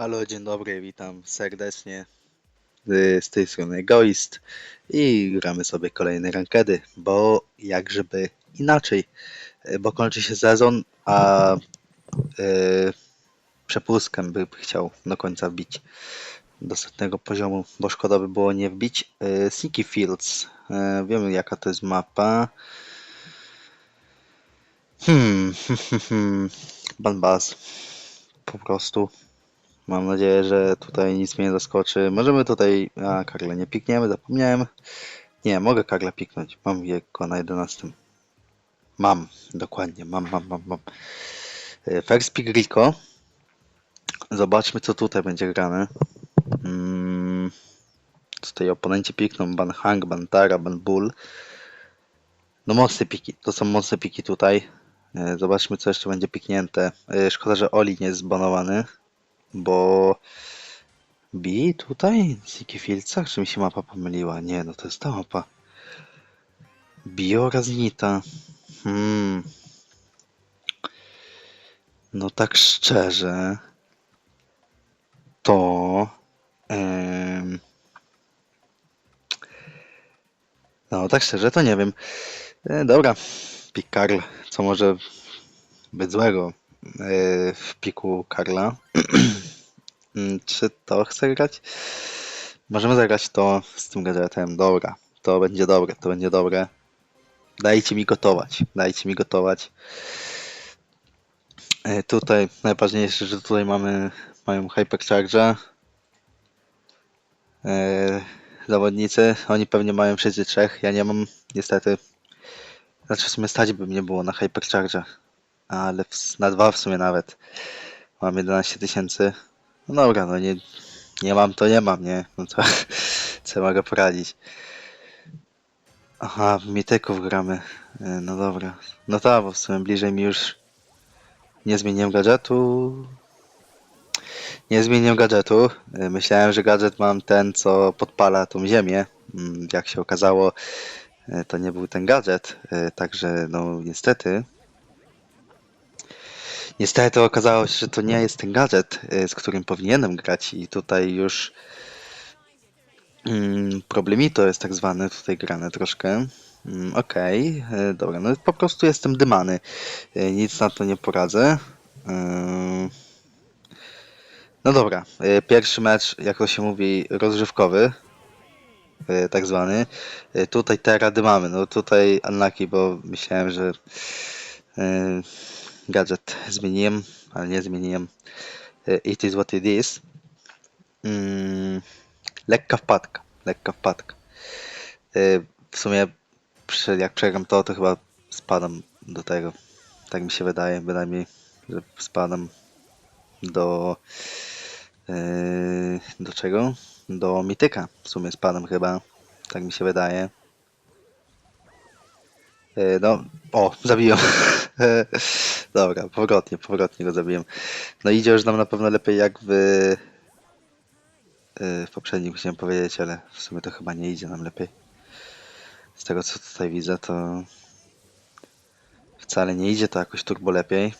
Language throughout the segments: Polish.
Halo, dzień dobry, witam serdecznie z tej strony Egoist i gramy sobie kolejne rankedy, bo jakżeby inaczej, e, bo kończy się sezon, a e, przepustkę by chciał do końca wbić do setnego poziomu, bo szkoda by było nie wbić. E, Sneaky Fields, e, wiemy jaka to jest mapa. Hmm, Banbaz, po prostu. Mam nadzieję, że tutaj nic mnie nie zaskoczy. Możemy tutaj... A, Karla nie pikniemy, zapomniałem. Nie, mogę Karla piknąć. Mam jego na 11. Mam, dokładnie, mam, mam, mam, mam. E, First pick Rico. Zobaczmy, co tutaj będzie grane. Mm, tutaj oponenci pikną Ban Hang, Ban Tara, Ban Bull. No mocne piki, to są mocne piki tutaj. E, Zobaczmy, co jeszcze będzie piknięte. E, Szkoda, że Oli nie jest zbanowany bo Bi tutaj? W Nikifilcach? Czy mi się mapa pomyliła? Nie, no to jest ta mapa. Bi oraz Nita. Hmm. No tak szczerze, to... em, no tak szczerze, to nie wiem. E, dobra, pik Karl. Co może być złego w piku Karla? Czy to chcę grać? Możemy zagrać to z tym gadżetem. Dobra, to będzie dobre, to będzie dobre. Dajcie mi gotować, dajcie mi gotować. E, Tutaj najważniejsze, że tutaj mamy mają Hypercharge'a. E, Zawodnicy, oni pewnie mają wszyscy trzech, ja nie mam niestety. Znaczy w sumie stać by mnie było na Hypercharge'a, ale w, na dwa w sumie nawet. Mam 11 tysięcy. No dobra, no nie, nie mam, to nie mam, nie? No to co mogę poradzić? Aha, w mityków gramy. E, No dobra. No tak, bo w sumie bliżej mi już nie zmieniłem gadżetu. Nie zmieniłem gadżetu. E, Myślałem, że gadżet mam ten, co podpala tą ziemię. Mm, Jak się okazało, e, to nie był ten gadżet. Także no niestety Niestety okazało się, że to nie jest ten gadżet, y, z którym powinienem grać i tutaj już mm, problemito jest tak zwany tutaj grane troszkę. Mm, Okej, y, dobra, no po prostu jestem dymany. Y, Nic na to nie poradzę. Ym, No dobra, y, pierwszy mecz, jak to się mówi, rozrywkowy, y, tak zwany. Y, Tutaj teraz dymamy, no tutaj unlucky, bo myślałem, że y, gadżet zmieniłem, ale nie zmieniłem. It is what it is. Mm, lekka wpadka, lekka wpadka. E, W sumie jak przegram to, to chyba spadam do tego. Tak mi się wydaje, bynajmniej, że spadam do e, do czego? Do mityka. W sumie spadam chyba. Tak mi się wydaje. E, No, o, zabiłem. Dobra, powrotnie, powrotnie go zabiłem. No idzie już nam na pewno lepiej jak w, e, w poprzednim chciałem powiedzieć, ale w sumie to chyba nie idzie nam lepiej. Z tego co tutaj widzę, to wcale nie idzie to jakoś turbo lepiej.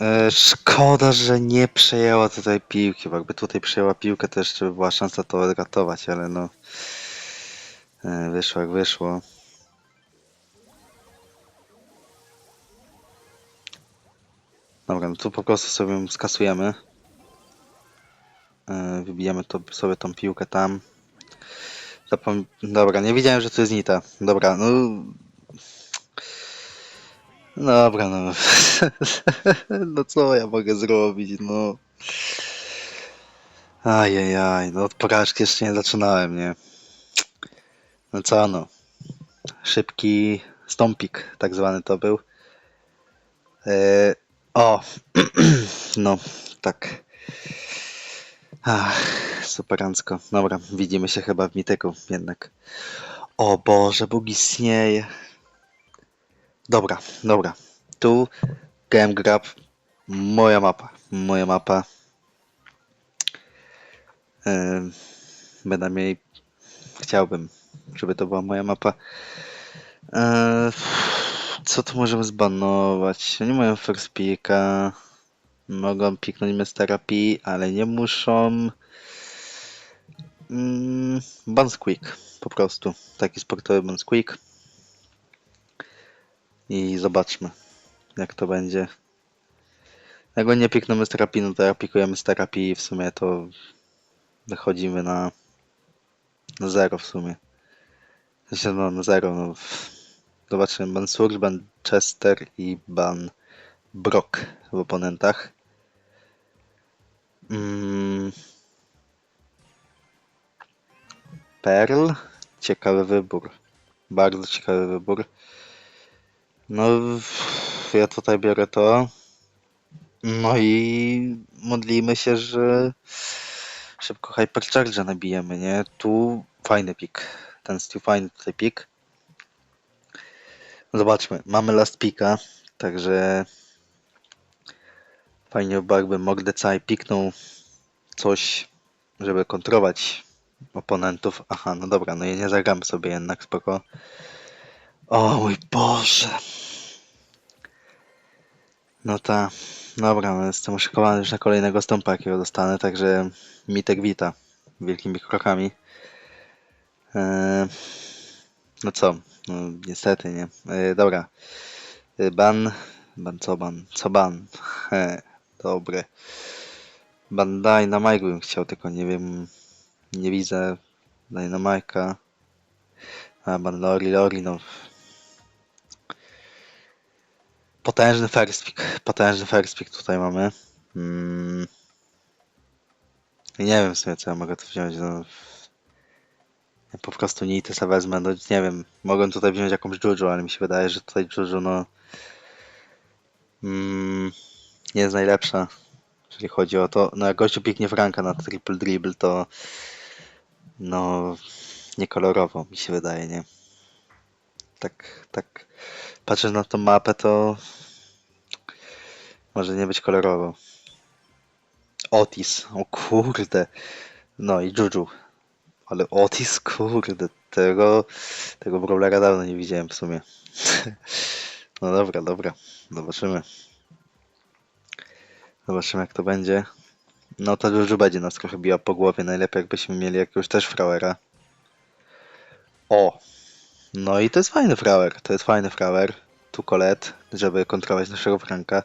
E, Szkoda, że nie przejęła tutaj piłki, bo jakby tutaj przejęła piłkę, to jeszcze by była szansa to odratować, ale no e, wyszło jak wyszło. Dobra, no tu po prostu sobie skasujemy. E, Wybijemy to, sobie tą piłkę tam. Zapom... Dobra, nie wiedziałem, że to jest Nita. Dobra, no... Dobra, no. no co ja mogę zrobić, no. Ajajaj, no od porażki jeszcze nie zaczynałem, nie? No co no. Szybki stąpik, tak zwany to był. E, o, no, tak. Ach, superancko. Dobra, widzimy się chyba w mityku jednak. O Boże, Bóg istnieje. Dobra, dobra. Tu Game Grab. Moja mapa. Moja mapa. Em, Bynajmniej chciałbym, żeby to była moja mapa. Eee, Co tu możemy zbanować? Oni mają first picka. Mogą piknąć Mr. P, ale nie muszą. Mm, Bounce Quick, po prostu. Taki sportowy Bounce Quick. I zobaczmy, jak to będzie. Jak oni nie pikną Mr. P, no to jak pikujemy Mr. P i w sumie to wychodzimy na, na zero w sumie. Sensie, no, na zero, no. Zobaczymy, Ban Chester i Ban Brock w oponentach. Mm. Pearl. Ciekawy wybór. Bardzo ciekawy wybór. No, ja tutaj biorę to. No i modlimy się, że szybko Hypercharge nabijemy, nie? Tu fajny pik. Ten Stu fajny tutaj pik. Zobaczmy, mamy last pika, także fajnie by jakby Mordecai piknął coś, żeby kontrolować oponentów. Aha, no dobra, no i nie zagramy sobie jednak, spoko. O mój Boże. No ta, dobra, no jestem uszykowany już na kolejnego stąpa, jakiego dostanę, także Mitek wita wielkimi krokami. Eee, no co, no niestety nie. Eee, dobra, Eee, ban, ban co ban, co ban, He, dobre. Ban Dynamite bym chciał, tylko nie wiem, nie widzę Dynamite'a. A ban Lori, Lori, no. Potężny first pick, potężny first pick tutaj mamy. Mm. Nie wiem w sumie co ja mogę tu wziąć, no. Po prostu sobie wezmę, no nie wiem, mogłem tutaj wziąć jakąś Juju, ale mi się wydaje, że tutaj Juju, no mm, nie jest najlepsza, jeżeli chodzi o to, no jak gościu piknie Franka na triple dribble, to no niekolorowo mi się wydaje, nie? Tak, tak, patrząc na tą mapę, to może nie być kolorowo. Otis, o kurde, no i Juju, ale Otis, kurde, tego, tego brawlera dawno nie widziałem w sumie. No dobra, dobra, zobaczymy. Zobaczymy jak to będzie. No to Juju będzie nas trochę biła po głowie, najlepiej jakbyśmy mieli jakiegoś też frauera. O! No i to jest fajny frauer, to jest fajny frauer. Tu Colette, żeby kontrolować naszego Franka.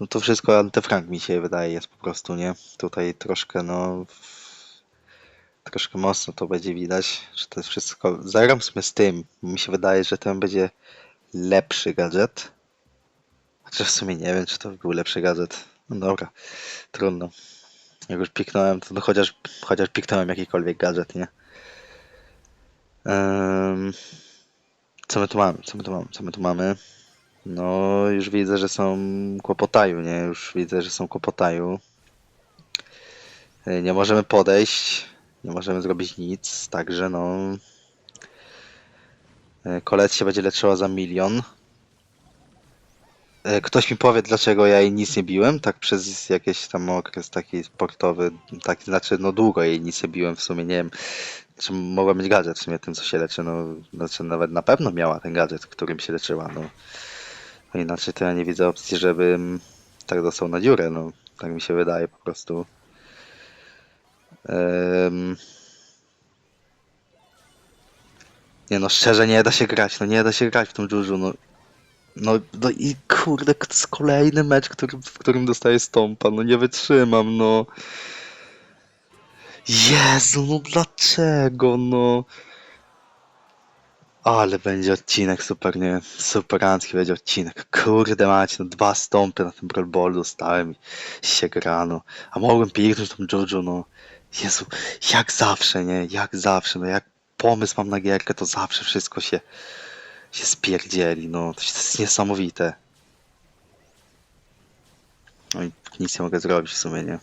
No to wszystko antyfrank mi się wydaje jest po prostu, nie? Tutaj troszkę no... Troszkę mocno to będzie widać, że to jest wszystko... Sumie z tym, mi się wydaje, że ten będzie lepszy gadżet. Chociaż w sumie nie wiem, czy to był lepszy gadżet. No dobra, trudno. Jak już piknąłem, to no chociaż, chociaż piknąłem jakikolwiek gadżet, nie? Em, co my tu mamy? Co my tu mamy? Co my tu mamy? No, już widzę, że są kłopotaju, nie? Już widzę, że są kłopotaju. E, Nie możemy podejść, nie możemy zrobić nic, także no... e, Kolet się będzie leczyła za milion. E, Ktoś mi powie, dlaczego ja jej nic nie biłem, tak przez jakiś tam okres taki sportowy, tak znaczy no długo jej nic nie biłem w sumie, nie wiem, czy mogła mieć gadżet w sumie tym, co się leczy, no, znaczy nawet na pewno miała ten gadżet, którym się leczyła, no. No inaczej to ja nie widzę opcji, żebym tak dostał na dziurę, no, tak mi się wydaje po prostu. Em, Nie no, szczerze nie da się grać, no nie da się grać w tą Juju, no. No, no i kurde, to jest kolejny mecz, który, w którym dostaję stąpa, no nie wytrzymam, no. Jezu, no dlaczego, no. Ale będzie odcinek super, nie superancki będzie odcinek. Kurde macie, no dwa stąpy na tym Brawl Ballu dostałem i się grano. A mogłem piknąć tą Juju, no. Jezu, jak zawsze, nie? Jak zawsze, no jak pomysł mam na gierkę, to zawsze wszystko się, się spierdzieli, no. To jest niesamowite. No i nic nie mogę zrobić w sumie, nie?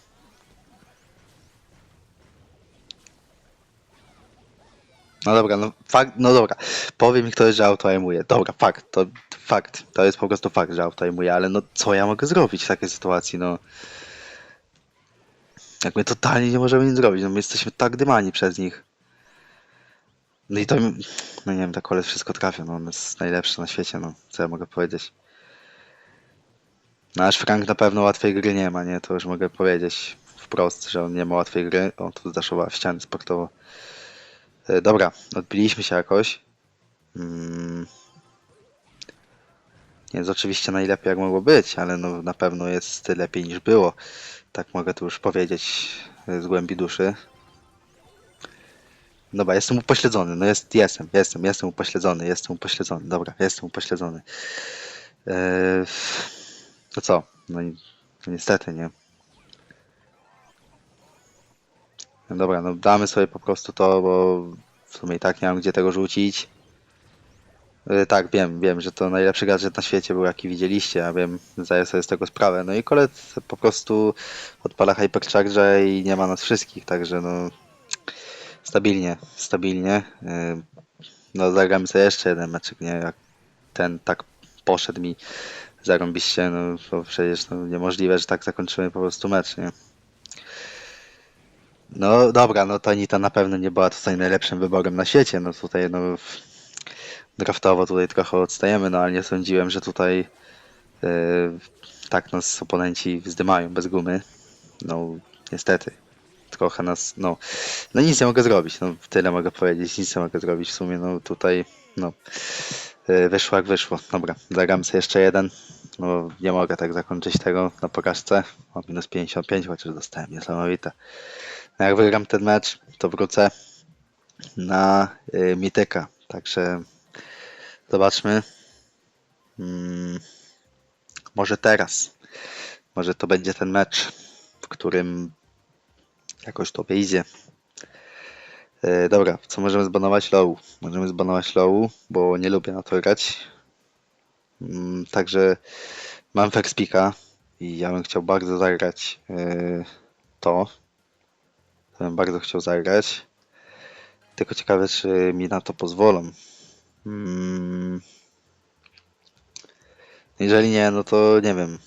No dobra, no fakt, no dobra. Powie mi ktoś, że autoaimuje. Dobra, fakt, to fakt. To jest po prostu fakt, że autoaimuje, ale no co ja mogę zrobić w takiej sytuacji, no. Jak my totalnie nie możemy nic zrobić, no my jesteśmy tak dymani przez nich. No i to, no nie wiem, tak koleś wszystko trafia, no on jest najlepszy na świecie, no co ja mogę powiedzieć. No aż Frank na pewno łatwej gry nie ma, nie, to już mogę powiedzieć wprost, że on nie ma łatwej gry, on tu zdaszowała w ściany sportowo. E, Dobra, odbiliśmy się jakoś. Mm. Nie jest oczywiście najlepiej jak mogło być, ale no na pewno jest lepiej niż było. Tak mogę tu już powiedzieć e, z głębi duszy. Dobra, jestem upośledzony. No jest, jestem, jestem, jestem upośledzony, jestem upośledzony. Dobra, jestem upośledzony. To co? No, ni- no niestety, nie. No dobra, no damy sobie po prostu to, bo w sumie i tak nie mam gdzie tego rzucić. E, Tak, wiem, wiem, że to najlepszy gadżet na świecie był, jaki widzieliście, a wiem, zdaję sobie z tego sprawę. No i kolet po prostu odpala Hypercharge i nie ma nas wszystkich, także no stabilnie, stabilnie. E, No zagramy sobie jeszcze jeden meczek, nie? Jak ten tak poszedł mi zarąbiście, no to przecież no, niemożliwe, że tak zakończymy po prostu mecz, nie? No dobra, no to Anita na pewno nie była tutaj najlepszym wyborem na świecie, no tutaj no draftowo tutaj trochę odstajemy, no ale nie sądziłem, że tutaj e, tak nas oponenci zdymają bez gumy. No niestety. Trochę nas, no, no nic nie mogę zrobić, no tyle mogę powiedzieć, nic nie mogę zrobić w sumie, no tutaj, no e, wyszło jak wyszło. Dobra, zagram sobie jeszcze jeden, no nie mogę tak zakończyć tego na porażce. O minus 55 chociaż dostałem, niesamowite. A jak wygram ten mecz, to wrócę na y, Mityka. Także zobaczmy. Mm, może teraz. Może to będzie ten mecz, w którym jakoś to wyjdzie. E, dobra, co możemy zbanować? Low. Możemy zbanować low, bo nie lubię na to grać. Mm, także mam Fexpika i ja bym chciał bardzo zagrać e, to. To bym bardzo chciał zagrać. Tylko ciekawe, czy mi na to pozwolą. Mm. Jeżeli nie, no to nie wiem.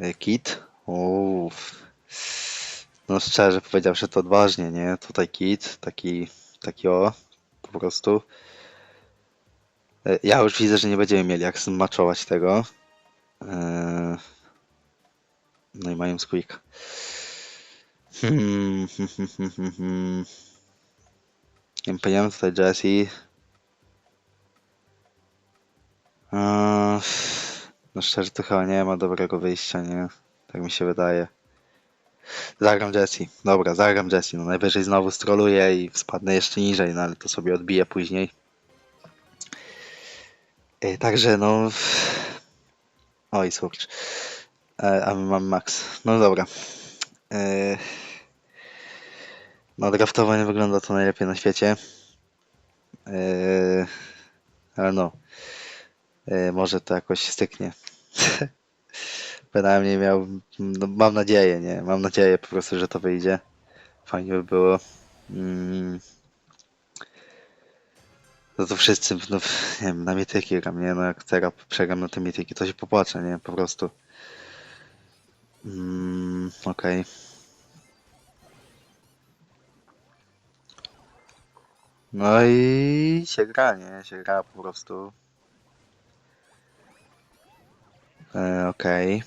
E, Kit? Uff. No szczerze powiedziawszy to odważnie, nie? Tutaj kit, taki, taki o, po prostu. E, Ja już widzę, że nie będziemy mieli jak zmaczować tego. E, No i mają squeak. Hmm, hmm, hmm, hmm, hmm. Nie pamiętam tutaj Jesse. No szczerze to chyba nie ma dobrego wyjścia, nie? Tak mi się wydaje. Zagram Jesse. Dobra, zagram Jesse. No najwyżej znowu stroluję i spadnę jeszcze niżej, no ale to sobie odbiję później. E, Także no... Oj, skurcz. E, A my mamy max. No dobra. E, No draftowo nie wygląda to najlepiej na świecie. E, Ale no. E, Może to jakoś styknie. Bynajmniej miał, no mam nadzieję, nie? Mam nadzieję po prostu, że to wyjdzie. Fajnie by było. Mm. No to wszyscy, no, nie wiem, na mityki gram, nie? No jak teraz przegram na te mityki, to się popłaczę, nie? Po prostu. Mm, Okej. No i się gra, nie? Się gra po prostu. E, Okej.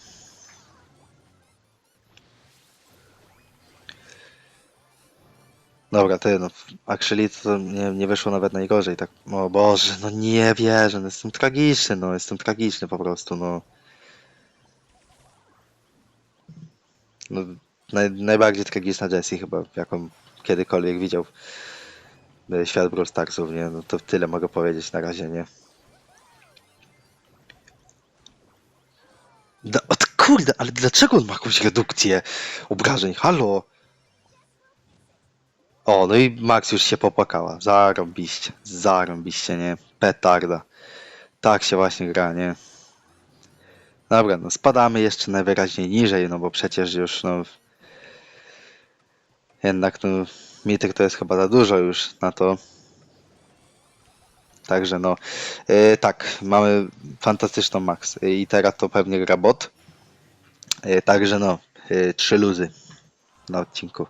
Dobra, ty, no, actually to nie, nie wyszło nawet najgorzej, tak, o Boże, no nie wierzę, no jestem tragiczny, no, jestem tragiczny po prostu, no. No, naj, najbardziej tragiczna Jessie chyba, jaką kiedykolwiek widział e, świat Brawl Starsów, nie, no to tyle mogę powiedzieć na razie, nie. Da, o, t- kurde, ale dlaczego on ma jakąś redukcję obrażeń, halo? O, no i Max już się popłakała. Zarąbiście, zarąbiście, nie? Petarda. Tak się właśnie gra, nie? Dobra, no spadamy jeszcze najwyraźniej niżej, no bo przecież już, no... Jednak, no, mityk to jest chyba za dużo już na to. Także no, e, tak, mamy fantastyczną Max E, i teraz to pewnie gra bot. E, także no, trzy luzy na odcinku.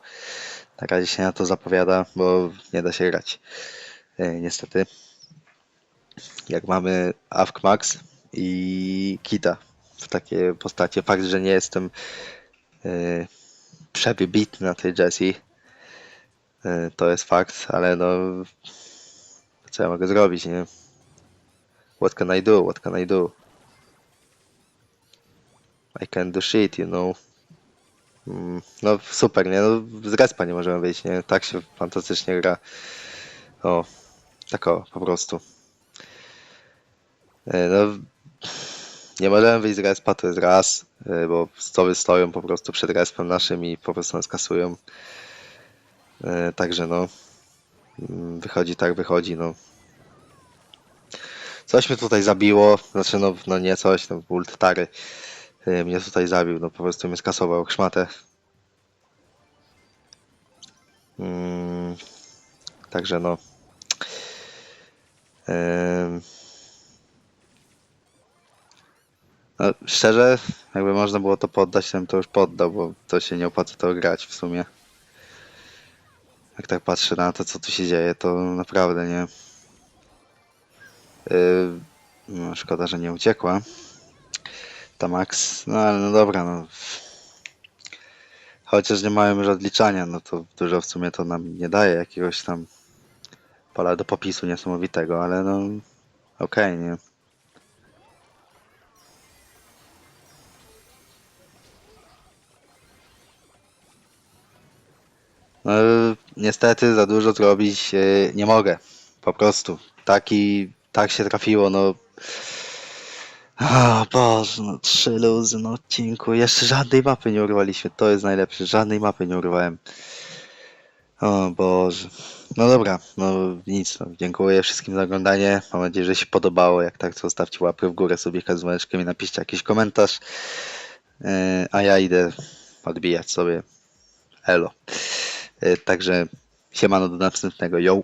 Na razie się na to zapowiada, bo nie da się grać. Niestety. Jak mamy Avkmax i Kita w takie postacie. Fakt, że nie jestem e, przewybitny na tej Jessie, to jest fakt, ale no co ja mogę zrobić, nie? What can I do? What can I do? I can do shit, you know. Mm, No super, nie? No, z respa nie możemy wyjść, nie? Tak się fantastycznie gra. O, tak o, po prostu. E, No, nie możemy wyjść z respa, to jest raz, e, bo stoły stoją po prostu przed respem naszym i po prostu nas kasują. E, Także no, wychodzi tak, wychodzi, no. Coś mnie tutaj zabiło, znaczy no, no nie coś, no ult Tary e, mnie tutaj zabił, no po prostu mnie skasował szmatę. Mm, Także no. Em, No, szczerze, jakby można było to poddać, to bym to już poddał, bo to się nie opłaca to grać w sumie. Jak tak patrzę na to, co tu się dzieje, to naprawdę nie. Yy, no, szkoda, że nie uciekła. Ta Max, no ale no dobra, no. Chociaż nie mają już odliczania, no to dużo w sumie to nam nie daje jakiegoś tam pola do popisu niesamowitego, ale no okej, nie. No, niestety za dużo zrobić e, nie mogę. Po prostu. Taki, tak się trafiło, no. O Boże, no trzy luzy na odcinku. Jeszcze żadnej mapy nie urwaliśmy. To jest najlepsze. Żadnej mapy nie urwałem. O Boże. No dobra, no nic. No, dziękuję wszystkim za oglądanie. Mam nadzieję, że się podobało. Jak tak, to zostawcie łapkę w górę sobie z dzwoneczkiem i napiszcie jakiś komentarz. E, A ja idę odbijać sobie. Elo. E, Także siemano do następnego. Yo.